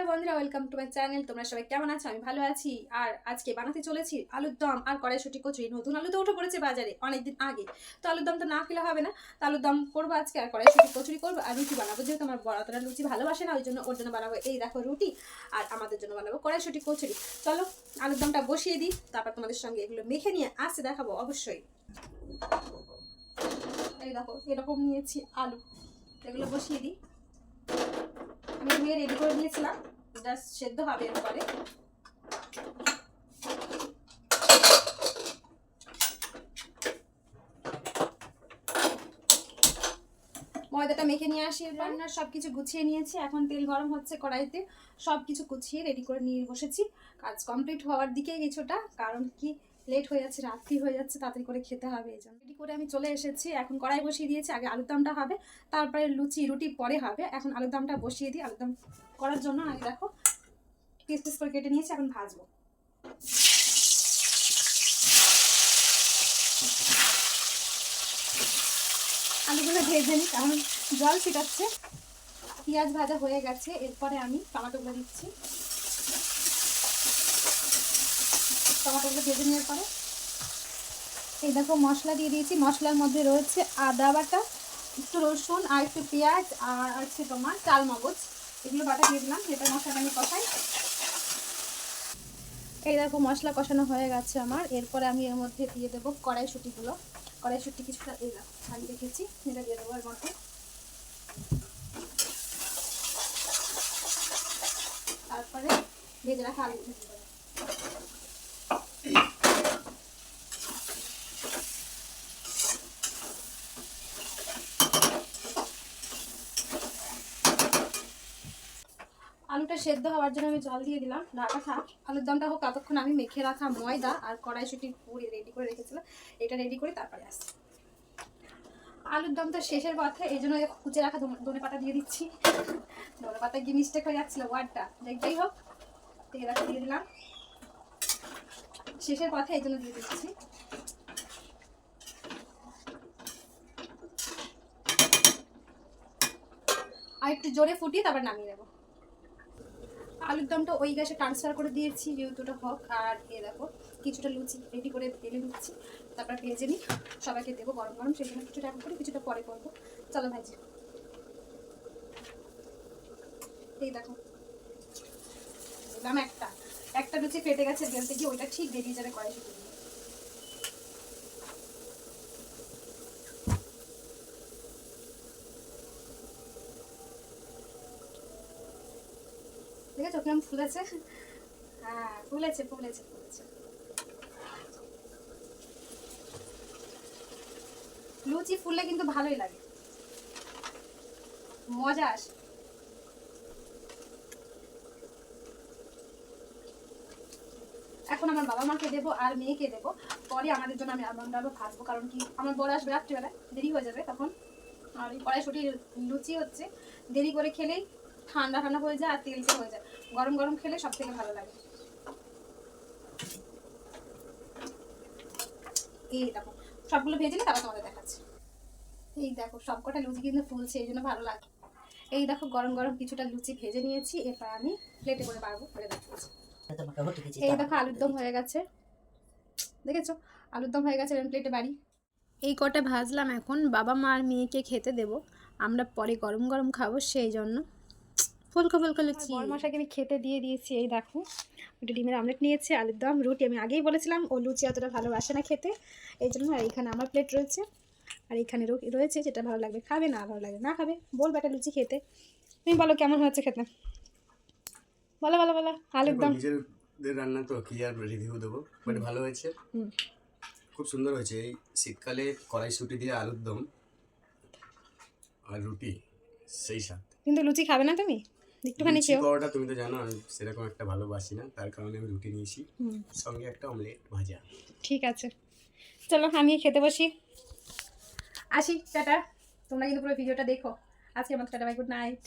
Hello বন্ধুরা welcome to my channel তোমরা সবাই কেমন আছো? আমি ভালো আছি। আর আজকে বানাতে চলেছি আলুর দম আর কড়াইশুটি কচুরি। নতুন আলু তো উঠে পড়েছে বাজারে অনেকদিন আগে। তো আলুর দম তো না খেলে হবে না। তো আলুর দম করব আজকে আর কড়াইশুটি কচুরি করব আর রুটি বানাবো। যেহেতু আমার বড় তোরা লুচি ভালোবাসে না, ওই জন্য ওর জন্য বানাবো এই দেখো রুটি আর আমাদের জন্য বানাবো কড়াইশুটি কচুরি। চলো আলুর দমটা বসিয়ে দিই, তারপর তোমাদের সঙ্গে এগুলো মেখে নিয়ে আসতে দেখাবো অবশ্যই। এই দেখো, এরকম নিয়েছি আলু। এগুলো বসিয়ে দিই। আমি রেডি করে দিয়েছিলাম জাস্ট সেদ্ধ হবে এরপরে। ময়দাটা মেখে নিয়ে আসি রান্নার সব কিছু গুছিয়ে নিয়েছি। এখন তেল গরম হচ্ছে কড়াইতে। সব কিছু গুছিয়ে রেডি করে নিয়ে বসেছি। কাজ কমপ্লিট হওয়ার দিকে কিছুটা। কারণ কি লেট হয়ে যাচ্ছে, রাত্রি হয়ে যাচ্ছে, তাড়াতাড়ি করে খেতে হবে এই জন্য। রেডি করে আমি চলে এসেছি, এখন কড়াই বসিয়ে দিয়েছি, আগে আলুর দামটা হবে, তারপরে লুচি, রুটি পরে হবে। এখন আলুর দামটা বসিয়ে দিই, আলুর দাম করার জন্য আমি দেখো পিস পিস করে কেটে নিয়েছি, এখন ভাজবো। আলুগুলো ভেজে নিই, কারণ জল ছিটাচ্ছে, পেঁয়াজ ভাজা হয়ে গেছে, এরপরে আমি টমাটোগুলো দিচ্ছি। টমাটোগুলো ভেজে নেওয়ার পরে এই দেখো মশলা দিয়ে দিয়েছি। মশলার মধ্যে রয়েছে আদা বাটা, একটু রসুন আর একটু পেঁয়াজ আর আছে তোমার চাল মগজ এগুলো বাটা দিয়ে দিলাম এটা মশলাটা আমি কষাই। এই দেখো মশলা কষানো হয়ে গেছে আমার। এরপরে আমি এর মধ্যে দিয়ে দেবো কড়াইশুটিগুলো। কড়াইশুটি কিছুটা এই দেখো, আমি রেখেছি, এটা দিয়ে দেবো এর মধ্যে। তারপরে ভেজে রাখা আলু। আলুটা সেদ্ধ হওয়ার জন্য আমি জল দিয়ে দিলাম। ঢাকা থাক। আলুর দমটা হোক, ততক্ষণ আমি মেখে রাখা ময়দা আর কড়াইশুটি পুরি রেডি করে রেখেছিলাম। এটা রেডি করে তারপরে আসছি। আলুর দম তো শেষের পথে, এই জন্য কুচে রাখা ধনে পাতা দিয়ে দিচ্ছি। ধনে পাতা গিয়ে মিস্টেক হয়ে যাচ্ছিল ওয়ার্ডটা যাই হোক, তেল রাখা দিয়ে দিলাম। শেষের পথে এই জন্য দিয়ে দিচ্ছি। আর একটু জোরে ফুটিয়ে তারপর নামিয়ে দেবো আলুর দমটা ওই গ্যাসে ট্রান্সফার করে দিয়েছি, যেহেতু ওটা হোক। আর এ দেখো, কিছুটা লুচি রেডি করে তেলে নিচ্ছি তারপর ভেজে নিই। সবাইকে দেবো গরম গরম, সেই জন্য কিছুটা করে কিছুটা পরে করব। চলো ভাজি এই দেখো। দিলাম একটা। একটা লুচি ফেটে গেছে বেলতে গিয়ে ওইটা ঠিক বেরিয়ে যাবে কড়াই শুধু আছে কেমন ফুলেছে? হ্যাঁ ফুলেছে ফুলেছে ফুলেছে। লুচি ফুললে কিন্তু ভালোই লাগে। মজা আসে। এখন আমার বাবা মাকে দেবো আর মেয়েকে দেবো। পরে আমাদের জন্য আমি আলমন্ড আলু ভাজবো, কারণ কি? আমার বড় আসবে রাত্রিবেলা দেরি হয়ে যাবে তখন। আর এই কড়াইশুটি লুচি হচ্ছে। দেরি করে খেলেই ঠান্ডা ঠান্ডা হয়ে যায় আর তেলটা হয়ে যায়। গরম গরম খেলে সব থেকে ভালো লাগে। এই দেখো, সবগুলো ভেজে নিই তারপর তোমাদের দেখাচ্ছি। এই দেখো, সবকটা লুচি কিন্তু ফুলছে এই জন্য ভালো লাগে। এই দেখো, গরম গরম কিছুটা লুচি ভেজে নিয়েছি, এরপর আমি প্লেটে করে পারব করে দেখাচ্ছি। এই দেখো, আলুর দম হয়ে গেছে। দেখেছ? আলুর দম হয়ে গেছে এরকম প্লেটে বাড়ি। এই কটা ভাজলাম এখন, বাবা মা আর মেয়েকে খেতে দেবো। আমরা পরে গরম গরম খাব, সেই জন্য। ফুলকো ফুলকো লুচি। মশাকে আমি খেতে দিয়ে দিয়েছি এই দেখো। ওটা ডিমের আমলেট নিয়েছে আলুর দম রুটি। আমি আগেই বলেছিলাম ও লুচি অতটা ভালোবাসে না খেতে এই জন্য আর এইখানে আমার প্লেট রয়েছে। আর এখানে রো- রয়েছে যেটা ভালো লাগবে খাবে না ভালো লাগবে না খাবে। বলবে একটা লুচি খেতে। তুমি বলো কেমন হয়েছে খেতে? বলো বলো বলো আলুর দম। রান্না তো কি আর রিভিউ দেবো বাট ভালো হয়েছে। হুম। খুব সুন্দর হয়েছে এই শীতকালে কড়াইশুটি দিয়ে আলুর দম আর রুটি সেই স্বাদ। কিন্তু লুচি খাবে না তুমি? একটুখানি খেও পরোটা তুমি তো জানো আমি সেরকম একটা ভালোবাসি না তার কারণে আমি রুটি নিয়েছি। সঙ্গে একটা অমলেট ভাজা। ঠিক আছে। চলো আমি খেতে বসি। আসি টাটা। তোমরা কিন্তু পুরো ভিডিওটা দেখো। আজকে আমার টাটা বাই গুড নাইট।